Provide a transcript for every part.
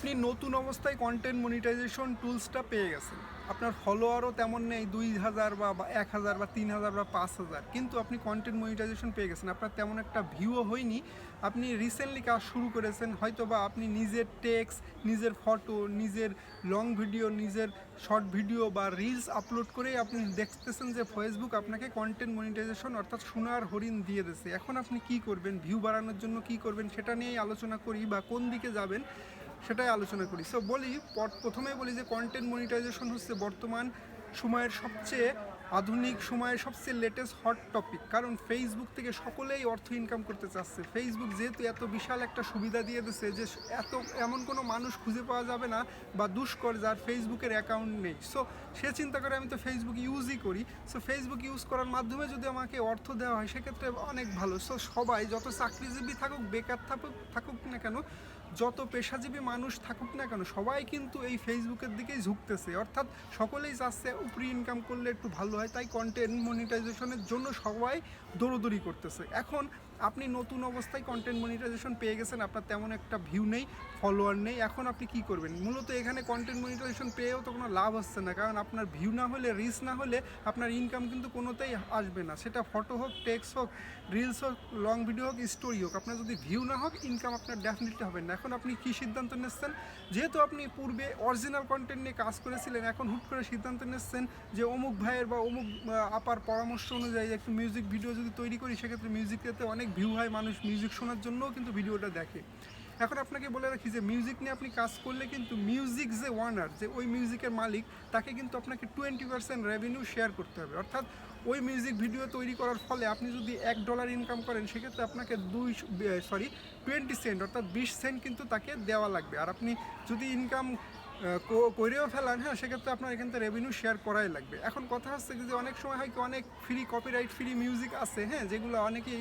আপনি নতুন অবস্থায় কন্টেন্ট মনিটাইজেশন টুলসটা পেয়ে গেছেন। আপনার ফলোয়ারও তেমন নেই, দুই হাজার বা এক হাজার বা, তিন হাজার বা, পাঁচ হাজার। কিন্তু আপনি কন্টেন্ট মনিটাইজেশন পেয়ে গেছেন। আপনার তেমন একটা ভিউও হয়নি। আপনি রিসেন্টলি কাজ শুরু করেছেন হয়তো বা আপনি নিজের টেক্স নিজের ফটো নিজের লং ভিডিও নিজের শর্ট ভিডিও বা রিলস আপলোড করেই আপনি দেখতেছেন যে ফেসবুক আপনাকে কন্টেন্ট মনিটাইজেশন অর্থাৎ সোনার হরিণ দিয়ে দিয়েছে। এখন আপনি কি করবেন? ভিউ বাড়ানোর জন্য কি করবেন? সেটা নিয়েই আলোচনা করি বা কোন দিকে যাবেন? সেটাই আলোচনা করি। সো বলি প্রথমে বলি যে কন্টেন্ট মনিটাইজেশন হচ্ছে বর্তমান সময়ের সবচেয়ে আধুনিক সময়ে সবচেয়ে লেটেস্ট হট টপিক কারণ ফেসবুক থেকে সকলেই অর্থ ইনকাম করতে চাচ্ছে। ফেসবুক যেহেতু এত বিশাল একটা সুবিধা দিয়ে দিচ্ছে যে এত, এমন কোনো মানুষ খুঁজে পাওয়া যাবে না বা দুষ্কর যার ফেসবুকের অ্যাকাউন্ট নেই। সো সে চিন্তা করে আমি তো ফেসবুক ইউজই করি। সো ফেসবুক ইউজ করার মাধ্যমে যদি আমাকে অর্থ দেওয়া হয়, সেক্ষেত্রে অনেক ভালো। সো সবাই যত চাকরিজীবী থাকুক, বেকার থাকুক থাকুক না কেন, যত পেশাজীবী মানুষ থাকুক না কেন, সবাই কিন্তু এই ফেসবুকের দিকেই ঝুঁকতেছে। অর্থাৎ সকলেই চাচ্ছে উপরি ইনকাম করলে একটু ভালো হয় তাই কন্টেন্ট মনিটাইজেশনের জন্য সবাই দৌড়দৌড়ি করতেছে। এখন আপনি নতুন অবস্থায় কন্টেন্ট মনিটাইজেশন পেয়ে গেছেন, আপনার তেমন একটা ভিউ নেই ফলোয়ার নেই, এখন আপনি কি করবেন? মূলত এখানে কন্টেন্ট মনিটাইজেশন পেয়েও তো কোনো লাভ হচ্ছে না, কারণ আপনার ভিউ না হলে রিচ না হলে আপনার ইনকাম কিন্তু কোনোতেই আসবে না। সেটা ফটো হোক টেক্সট হোক রিলস হোক লং ভিডিও হোক স্টোরি হোক, আপনার যদি ভিউ না হোক ইনকাম আপনার ডেফিনেটলি হবে না। এখন আপনি কী সিদ্ধান্ত নিচ্ছেন? যেহেতু আপনি পূর্বে অরিজিনাল কন্টেন্ট নিয়ে কাজ করেছিলেন, এখন হুট করে সিদ্ধান্ত নিচ্ছেন যে অমুক ভাইয়ের বা অমুক আপার পরামর্শ অনুযায়ী একটু মিউজিক ভিডিও যদি তৈরি করি, সেক্ষেত্রে মিউজিকেতে অনেক ভিউ হয় মানুষ মিউজিক শোনার জন্যও কিন্তু ভিডিওটা দেখে। এখন আপনাকে বলে রাখি যে মিউজিক নিয়ে আপনি কাজ করলে কিন্তু মিউজিক যে ওয়ানার যে ওই মিউজিকের মালিক, তাকে কিন্তু আপনাকে টোয়েন্টি পার্সেন্ট রেভিনিউ শেয়ার করতে হবে। অর্থাৎ ওই মিউজিক ভিডিও তৈরি করার ফলে আপনি যদি এক ডলার ইনকাম করেন, সেক্ষেত্রে আপনাকে দুই সরি টোয়েন্টি সেন্ট অর্থাৎ বিশ সেন্ট কিন্তু তাকে দেওয়া লাগবে। আর আপনি যদি ইনকাম করেও ফেলান হ্যাঁ সেক্ষেত্রে আপনার এখান থেকে রেভিনিউ শেয়ার করাই লাগবে। এখন কথা হচ্ছে যে অনেক সময় হয় কি, অনেক ফ্রি কপিরাইট ফ্রি মিউজিক আছে হ্যাঁ যেগুলো অনেকে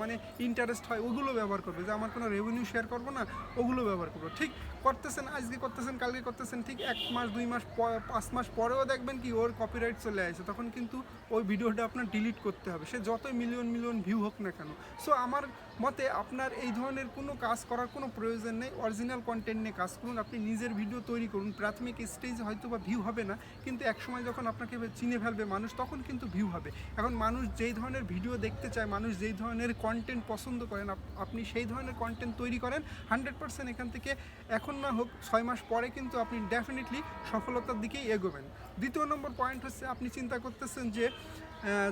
মানে ইন্টারেস্ট হয়, ওগুলো ব্যবহার করবে। যে আমার কোনো রেভিনিউ শেয়ার করব না, ওগুলো ব্যবহার করব। ঠিক করতেছেন, আজকে করতেছেন, কালকে করতেছেন, ঠিক এক মাস, দুই মাস পাঁচ মাস পরেও দেখবেন কি ওর কপিরাইট চলে আসে। তখন কিন্তু ওই ভিডিওটা আপনার ডিলিট করতে হবে। সে যতই মিলিয়ন মিলিয়ন ভিউ হোক না কেন। সো আমার মতে আপনার এই ধরনের কোনো কাজ করার কোনো প্রয়োজন নেই অরিজিনাল কন্টেন্ট নিয়ে কাজ করুন, আপনি নিজের ভিডিও তৈরি করুন, প্রাথমিক স্টেজে হয়তো বা ভিউ হবে না, কিন্তু একসময় যখন আপনাকে চিনে ফেলবে মানুষ, তখন কিন্তু ভিউ হবে। এখন মানুষ যেই ধরনের ভিডিও দেখতে চায়, মানুষ যেই ধরনের কন্টেন্ট পছন্দ করেন, আপ- আপনি সেই ধরনের কন্টেন্ট তৈরি করেন হান্ড্রেড পার্সেন্ট এখান থেকে এখন না হোক ছয় মাস পরে কিন্তু আপনি ডেফিনেটলি সফলতার দিকেই এগোবেন। দ্বিতীয় নম্বর পয়েন্ট হচ্ছে, আপনি চিন্তা করতেছেন যে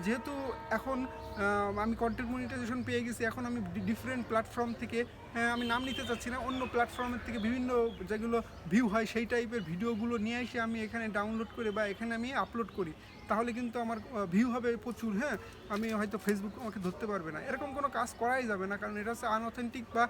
যেহেতু এখন আমি কন্টেন্ট মনিটাইজেশন পেয়ে গেছি, এখন আমি ডিফারেন্ট প্ল্যাটফর্ম থেকে আমি নাম নিতে চাচ্ছি না, অন্য প্ল্যাটফর্মের থেকে বিভিন্ন যেগুলো ভিউ হয় সেই টাইপের ভিডিওগুলো নিয়ে এসে আমি এখানে ডাউনলোড করে বা এখানে আমি আপলোড করি। তাহলে কিন্তু আমার ভিউ হবে প্রচুর হ্যাঁ? আমি হয়তো ফেসবুক আমাকে ধরতে পারবে না। এরকম কোনো কাজ করাই যাবে না, কারণ এটা হচ্ছে আনঅথেন্টিক বা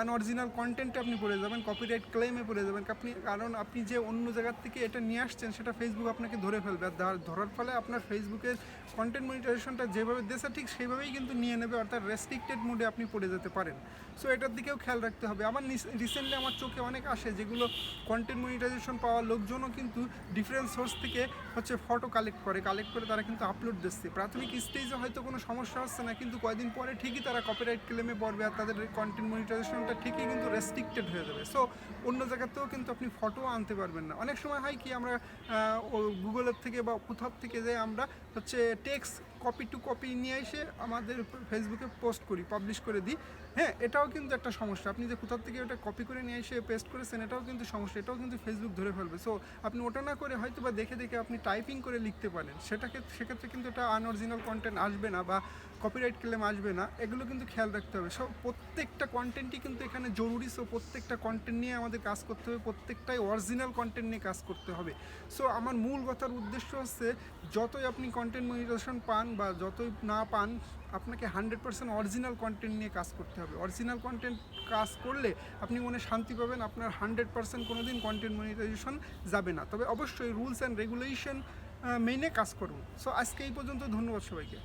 আনঅরিজিনাল কন্টেন্টে আপনি পড়ে যাবেন কপিরাইট ক্লেমে পড়ে যাবেন। আপনি, কারণ আপনি যে অন্য জায়গার থেকে এটা নিয়ে আসছেন, সেটা ফেসবুক আপনাকে ধরে ফেলবে। আর ধরার ফলে আপনার ফেসবুকের কন্টেন্ট মনিটাইজেশনটা যেভাবে দেশে ঠিক সেইভাবেই কিন্তু নিয়ে নেবে, অর্থাৎ রেস্ট্রিক্টেড মোডে আপনি পড়ে যেতে পারেন। সো এটার দিকেও খেয়াল রাখতে হবে। আমার রিসেন্টলি আমার চোখে অনেক আসে যেগুলো কন্টেন্ট মনিটাইজেশন পাওয়া লোকজনও কিন্তু ডিফারেন্ট সোর্স থেকে হচ্ছে ফটো কালেক্ট করে। কালেক্ট করে তারা কিন্তু আপলোড দিচ্ছে। প্রাথমিক স্টেজে হয়তো কোনো সমস্যা হচ্ছে না, কিন্তু কয়েকদিন পরে ঠিকই তারা কপিরাইট ক্লেমে পড়বে আর তাদের কন্টেন্ট মনিটাইজেশনটা ঠিকই কিন্তু রেস্ট্রিক্টেড হয়ে যাবে। সো অন্য জায়গাতেও কিন্তু আপনি ফটো আনতে পারবেন না। অনেক সময় হয় কি আমরা গুগলের থেকে বা কোথাও থেকে যে আমরা হচ্ছে টেক্সট কপি টু কপি নিয়ে এসে আমাদের ফেসবুকে পোস্ট করি পাবলিশ করে দিই। হ্যাঁ এটাও কিন্তু একটা সমস্যা। আপনি যে কোথাও থেকে ওটা কপি করে নিয়ে এসে পেস্ট করেছেন, এটাও কিন্তু সমস্যা। এটাও কিন্তু ফেসবুক ধরে ফেলবে। সো আপনি ওটা না করে হয়তো বা দেখে দেখে আপনি টাইপিং করে লিখতে পারেন। সেটাকে সেক্ষেত্রে কিন্তু এটা আনঅরিজিনাল কন্টেন্ট আসবে না বা কপিরাইট ক্লেম আসবে না। এগুলো কিন্তু খেয়াল রাখতে হবে। সো প্রত্যেকটা কন্টেন্টই কিন্তু এখানে জরুরি। সো প্রত্যেকটা কন্টেন্ট নিয়ে আমাদের কাজ করতে হবে। প্রত্যেকটাই অরিজিনাল কন্টেন্ট নিয়ে কাজ করতে হবে। সো আমার মূল কথার উদ্দেশ্য হচ্ছে, যতই আপনি কন্টেন্ট মনিটাইজেশন পান বা যতই না পান, আপনাকে হান্ড্রেড পার্সেন্ট অরিজিনাল কন্টেন্ট নিয়ে কাজ করতে হবে। অরিজিনাল কন্টেন্ট কাজ করলে আপনি মনে শান্তি পাবেন, আপনার হান্ড্রেড পার্সেন্ট কোনো দিন কন্টেন্ট মনিটাইজেশন যাবে না। তবে অবশ্যই রুলস অ্যান্ড রেগুলেশন মেনে কাজ করুন। সো আজকে এই পর্যন্ত ধন্যবাদ সবাইকে।